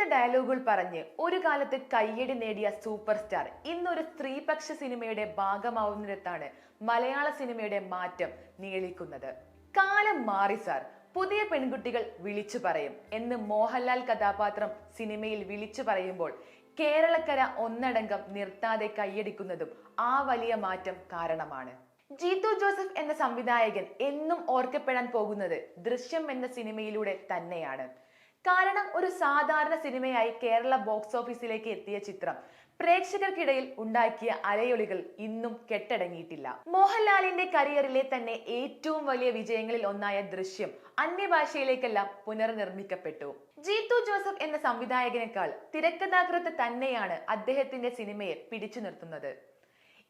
അറിയാത്ത ഡയലോഗുകൾ പറഞ്ഞ് ഒരു കാലത്ത് കയ്യടി നേടിയ സൂപ്പർ സ്റ്റാർ ഇന്നൊരു സ്ത്രീപക്ഷ സിനിമയുടെ ഭാഗമാവുന്നിടത്താണ് മലയാള സിനിമയുടെ മാറ്റം നീളിക്കുന്നത്. കാലം മാറി സാർ. പുതിയ പെൺകുട്ടികൾ വിളിച്ചു പറയും എന്ന് മോഹൻലാൽ കഥാപാത്രം സിനിമയിൽ വിളിച്ചു പറയുമ്പോൾ കേരളക്കര ഒന്നടങ്കം നിർത്താതെ കൈയടിക്കുന്നതും ആ വലിയ മാറ്റം കാരണമാണ്. ജീതു ജോസഫ് എന്ന സംവിധായകൻ എന്നും ഓർക്കപ്പെടാൻ പോകുന്നത് ദൃശ്യം എന്ന സിനിമയിലൂടെ തന്നെയാണ്. കാരണം ഒരു സാധാരണ സിനിമയായി കേരള ബോക്സ് ഓഫീസിലേക്ക് എത്തിയ ചിത്രം പ്രേക്ഷകർക്കിടയിൽ ഉണ്ടാക്കിയ അലയൊളികൾ ഇന്നും കെട്ടടങ്ങിയിട്ടില്ല. മോഹൻലാലിന്റെ കരിയറിലെ തന്നെ ഏറ്റവും വലിയ വിജയങ്ങളിൽ ഒന്നായ ദൃശ്യം അന്യഭാഷയിലേക്കെല്ലാം പുനർനിർമ്മിക്കപ്പെട്ടു. ജീത്തു ജോസഫ് എന്ന സംവിധായകനേക്കാൾ തിരക്കഥാകൃത്ത് തന്നെയാണ് അദ്ദേഹത്തിന്റെ സിനിമയെ പിടിച്ചു നിർത്തുന്നത്.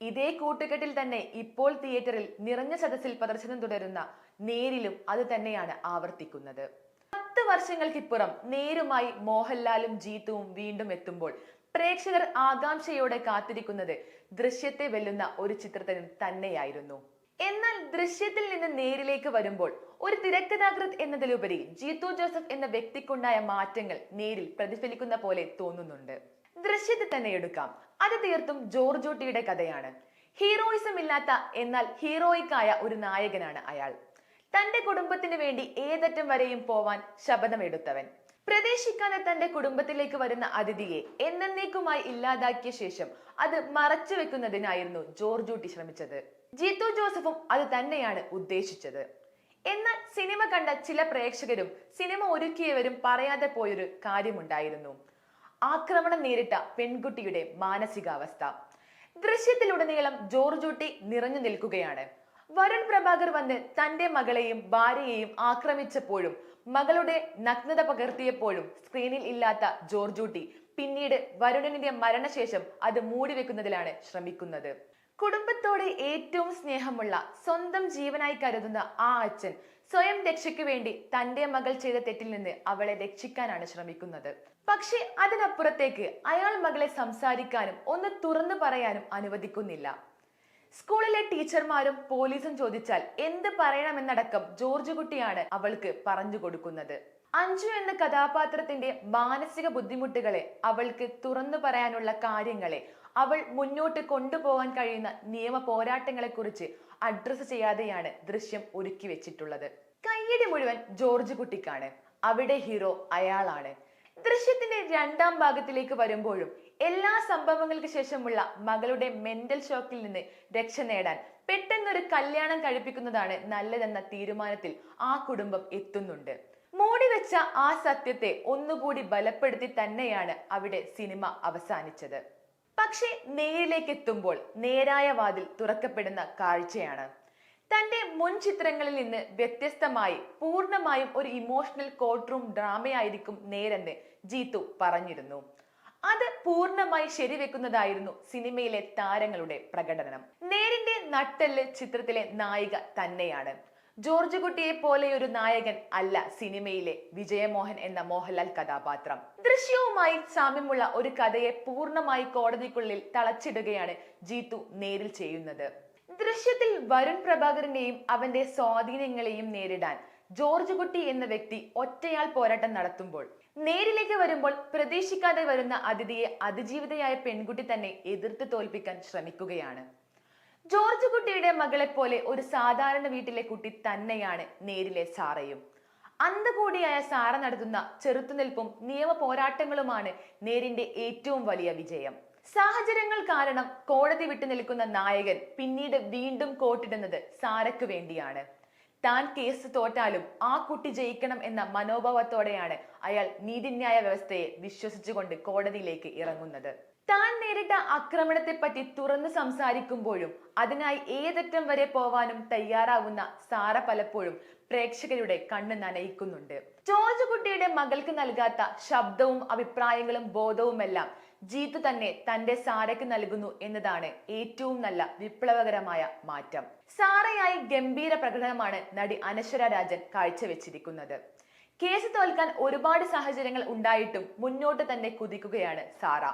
ഇതേ കൂട്ടുകെട്ടിൽ തന്നെ ഇപ്പോൾ തിയേറ്ററിൽ നിറഞ്ഞ സദസ്സിൽ പ്രദർശനം തുടരുന്ന നേരിലും അത് തന്നെയാണ് ആവർത്തിക്കുന്നത്. വർഷങ്ങൾക്കിപ്പുറം നേരുമായി മോഹൻലാലും ജീത്തുവും വീണ്ടും എത്തുമ്പോൾ പ്രേക്ഷകർ ആകാംക്ഷയോടെ കാത്തിരിക്കുന്നത് ദൃശ്യത്തെ വെല്ലുന്ന ഒരു ചിത്രത്തിന് തന്നെയായിരുന്നു. എന്നാൽ ദൃശ്യത്തിൽ നിന്ന് നേരിലേക്ക് വരുമ്പോൾ ഒരു തിരക്കഥാകൃത്ത് എന്നതിലുപരി ജീത്തു ജോസഫ് എന്ന വ്യക്തിക്കുണ്ടായ മാറ്റങ്ങൾ നേരിൽ പ്രതിഫലിക്കുന്ന പോലെ തോന്നുന്നുണ്ട്. ദൃശ്യത്തെ തന്നെ എടുക്കാം. അത് തീർത്തും ജോർജോട്ടിയുടെ കഥയാണ്. ഹീറോയിസം ഇല്ലാത്ത എന്നാൽ ഹീറോയിക്കായ ഒരു നായകനാണ് അയാൾ. തന്റെ കുടുംബത്തിന് വേണ്ടി ഏതറ്റം വരെയും പോവാൻ ശപഥമെടുത്തവൻ. പ്രതീക്ഷിക്കാതെ തന്റെ കുടുംബത്തിലേക്ക് വരുന്ന അതിഥിയെ എന്നേക്കുമായി ഇല്ലാതാക്കിയ ശേഷം അത് മറച്ചു വെക്കുന്നതിനായിരുന്നു ജോർജൂട്ടി ശ്രമിച്ചത്. ജീത്തു ജോസഫും അത് തന്നെയാണ് ഉദ്ദേശിച്ചത്. എന്നാൽ സിനിമ കണ്ട ചില പ്രേക്ഷകരും സിനിമ ഒരുക്കിയവരും പറയാതെ പോയൊരു കാര്യമുണ്ടായിരുന്നു. ആക്രമണം നേരിട്ട പെൺകുട്ടിയുടെ മാനസികാവസ്ഥ. ദൃശ്യത്തിലുടനീളം ജോർജൂട്ടി നിറഞ്ഞു നിൽക്കുകയാണ്. വരുൺ പ്രഭാകർ വന്ന് തന്റെ മകളെയും ഭാര്യയെയും ആക്രമിച്ചപ്പോഴും മകളുടെ നഗ്നത പകർത്തിയപ്പോഴും സ്ക്രീനിൽ ഇല്ലാത്ത ജോർജൂട്ടി പിന്നീട് വരുണനിന്റെ മരണശേഷം അത് മൂടിവെക്കുന്നതിലാണ് ശ്രമിക്കുന്നത്. കുടുംബത്തോടെ ഏറ്റവും സ്നേഹമുള്ള സ്വന്തം ജീവനായി കരുതുന്ന ആ അച്ഛൻ സ്വയം രക്ഷയ്ക്ക് വേണ്ടി തന്റെ മകൾ ചെയ്ത തെറ്റിൽ നിന്ന് അവളെ രക്ഷിക്കാനാണ് ശ്രമിക്കുന്നത്. പക്ഷെ അതിനപ്പുറത്തേക്ക് അയാൾ മകളെ സംസാരിക്കാനും ഒന്ന് തുറന്നു പറയാനും അനുവദിക്കുന്നില്ല. സ്കൂളിലെ ടീച്ചർമാരും പോലീസും ചോദിച്ചാൽ എന്ത് പറയണമെന്നടക്കം ജോർജ് കുട്ടിയാണ് അവൾക്ക് പറഞ്ഞു കൊടുക്കുന്നത്. അഞ്ജു എന്ന കഥാപാത്രത്തിന്റെ മാനസിക ബുദ്ധിമുട്ടുകളെ അവൾക്ക് തുറന്നു പറയാനുള്ള കാര്യങ്ങളെ അവൾ മുന്നോട്ട് കൊണ്ടുപോകാൻ കഴിയുന്ന നിയമ പോരാട്ടങ്ങളെ കുറിച്ച് അഡ്രസ് ചെയ്യാതെയാണ് ദൃശ്യം ഒരുക്കി വെച്ചിട്ടുള്ളത്. കയ്യടി മുഴുവൻ ജോർജ് കുട്ടിക്കാണ്. അവിടെ ഹീറോ അയാളാണ്. ദൃശ്യത്തിന്റെ രണ്ടാം ഭാഗത്തിലേക്ക് വരുമ്പോഴും എല്ലാ സംഭവങ്ങൾക്ക് ശേഷമുള്ള മകളുടെ മെന്റൽ ഷോക്കിൽ നിന്ന് രക്ഷ നേടാൻ പെട്ടെന്നൊരു കല്യാണം കഴിപ്പിക്കുന്നതാണ് നല്ലതെന്ന തീരുമാനത്തിൽ ആ കുടുംബം എത്തുന്നുണ്ട്. മൂടി വെച്ച ആ സത്യത്തെ ഒന്നുകൂടി ബലപ്പെടുത്തി തന്നെയാണ് അവിടെ സിനിമ അവസാനിച്ചത്. പക്ഷേ നേരിലേക്ക് എത്തുമ്പോൾ നേരായ വാതിൽ തുറക്കപ്പെടുന്ന കാഴ്ചയാണ്. തന്റെ മുൻ ചിത്രങ്ങളിൽ നിന്ന് വ്യത്യസ്തമായി പൂർണമായും ഒരു ഇമോഷണൽ കോർട്ട് റൂം ഡ്രാമയായിരിക്കും നേരെന്ന് ജീത്തു പറഞ്ഞിരുന്നു. അത് പൂർണമായി ശരിവെക്കുന്നതായിരുന്നു സിനിമയിലെ താരങ്ങളുടെ പ്രകടനം. നേരിന്റെ നട്ടെല്ല് ചിത്രത്തിലെ നായിക തന്നെയാണ്. ജോർജ് കുട്ടിയെ പോലെ ഒരു നായകൻ അല്ല സിനിമയിലെ വിജയമോഹൻ എന്ന മോഹൻലാൽ കഥാപാത്രം. ദൃശ്യവുമായി സാമ്യമുള്ള ഒരു കഥയെ പൂർണമായി കോടതിക്കുള്ളിൽ തളച്ചിടുകയാണ് ജീത്തു നേരിൽ ചെയ്യുന്നത്. ദൃശ്യത്തിൽ വരുൺ പ്രഭാകരനെയും അവന്റെ സ്വാധീനങ്ങളെയും നേരിടാൻ ജോർജ് കുട്ടി എന്ന വ്യക്തി ഒറ്റയാൾ പോരാട്ടം നടത്തുമ്പോൾ നേരിലേക്ക് വരുമ്പോൾ പ്രതീക്ഷിക്കാതെ വരുന്ന അതിഥിയെ അതിജീവിതയായ പെൺകുട്ടി തന്നെ എതിർത്ത് തോൽപ്പിക്കാൻ ശ്രമിക്കുകയാണ്. ജോർജ് കുട്ടിയുടെ മകളെ പോലെ ഒരു സാധാരണ വീട്ടിലെ കുട്ടി തന്നെയാണ് നേരിലെ സാറയും. അന്ധകൂടിയായ സാറ നടത്തുന്ന ചെറുത്തുനിൽപ്പും നിയമ പോരാട്ടങ്ങളുമാണ് നേരിന്റെ ഏറ്റവും വലിയ വിജയം. സാഹചര്യങ്ങൾ കാരണം കോടതി വിട്ടു നിൽക്കുന്ന നായകൻ പിന്നീട് വീണ്ടും കോട്ടിടുന്നത് സാരയ്ക്ക് വേണ്ടിയാണ്. താൻ കേസ് തോറ്റാലും ആ കുട്ടി ജയിക്കണം എന്ന മനോഭാവത്തോടെയാണ് അയാൾ നീതിന്യായ വ്യവസ്ഥയെ വിശ്വസിച്ചുകൊണ്ട് കോടതിയിലേക്ക് ഇറങ്ങുന്നത്. താൻ നേരിട്ട ആക്രമണത്തെപ്പറ്റി തുറന്നു സംസാരിക്കുമ്പോഴും അതിനായി ഏതറ്റം വരെ പോവാനും തയ്യാറാവുന്ന സാറ പലപ്പോഴും പ്രേക്ഷകരുടെ കണ്ണ് നനയിക്കുന്നുണ്ട്. ജോർജ് കുട്ടിയുടെ മകൾക്ക് നൽകാത്ത ശബ്ദവും അഭിപ്രായങ്ങളും ബോധവുമെല്ലാം ജീത്ത് തന്നെ തന്റെ സാരയ്ക്ക് നൽകുന്നു എന്നതാണ് ഏറ്റവും നല്ല വിപ്ലവകരമായ മാറ്റം. സാറയായി ഗംഭീര പ്രകടനമാണ് നടി അനശ്വര രാജൻ കാഴ്ചവെച്ചിരിക്കുന്നത്. കേസ് തോൽക്കാൻ ഒരുപാട് സാഹചര്യങ്ങൾ ഉണ്ടായിട്ടും മുന്നോട്ട് തന്നെ കുതിക്കുകയാണ് സാറ.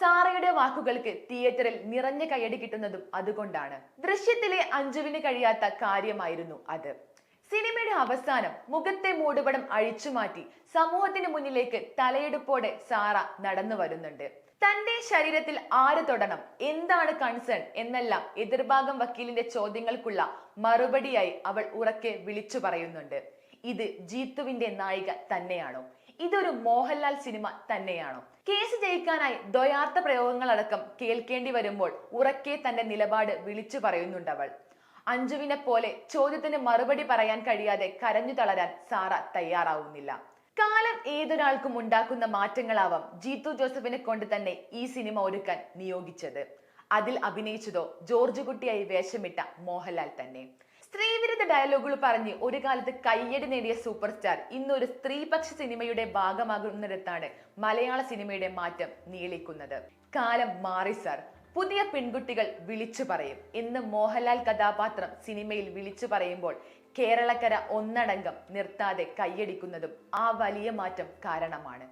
സാറയുടെ വാക്കുകൾക്ക് തിയേറ്ററിൽ നിറഞ്ഞ കയ്യടി കിട്ടുന്നതും അതുകൊണ്ടാണ്. ദൃശ്യത്തിലെ അഞ്ജുവിന് കഴിയാത്ത കാര്യമായിരുന്നു അത്. സിനിമയുടെ അവസാനം മുഖത്തെ മൂടുപടം അഴിച്ചുമാറ്റി സമൂഹത്തിന് മുന്നിലേക്ക് തലയെടുപ്പോടെ സാറ നടന്നു വരുന്നുണ്ട്. തന്റെ ശരീരത്തിൽ ആര് തൊടണം എന്താണ് കൺസേൺ എന്നെല്ലാം എതിർഭാഗം വക്കീലിന്റെ ചോദ്യങ്ങൾക്കുള്ള മറുപടിയായി അവൾ ഉറക്കെ വിളിച്ചു പറയുന്നുണ്ട്. ഇത് ജീത്തുവിന്റെ നായിക തന്നെയാണോ? ഇതൊരു മോഹൻലാൽ സിനിമ തന്നെയാണോ? കേസ് ജയിക്കാനായി ദ്വയാർത്ഥ പ്രയോഗങ്ങളടക്കം കേൾക്കേണ്ടി വരുമ്പോൾ ഉറക്കെ തന്റെ നിലപാട് വിളിച്ചു പറയുന്നുണ്ട് അവൾ. അഞ്ജുവിനെ പോലെ ചോദ്യത്തിന് മറുപടി പറയാൻ കഴിയാതെ കരഞ്ഞു തളരാൻ സാറ തയ്യാറാവുന്നില്ല. കാലം ഏതൊരാൾക്കും ഉണ്ടാക്കുന്ന മാറ്റങ്ങളാവാം ജീത്തു ജോസഫിനെ കൊണ്ട് തന്നെ ഈ സിനിമ ഒരുക്കാൻ നിയോഗിച്ചത്. അതിൽ അഭിനയിച്ചതോ ജോർജ് കുട്ടിയായി വേഷമിട്ട മോഹൻലാൽ തന്നെ. സ്ത്രീവിരുദ്ധ ഡയലോഗുകൾ പറഞ്ഞ് ഒരു കാലത്ത് കയ്യടി നേടിയ സൂപ്പർ സ്റ്റാർ ഇന്നൊരു സ്ത്രീപക്ഷ സിനിമയുടെ ഭാഗമാകുന്നിടത്താണ് മലയാള സിനിമയുടെ മാറ്റം നീളിക്കുന്നത്. കാലം മാറി സാർ. പുതിയ പെൺകുട്ടികൾ വിളിച്ചു പറയും. ഇന്ന് മോഹൻലാൽ കഥാപാത്രം സിനിമയിൽ വിളിച്ചു പറയുമ്പോൾ കേരളക്കര ഒന്നടങ്കം നിർത്താതെ കൈയടിക്കുന്നതും ആ വലിയ മാറ്റം കാരണമാണ്.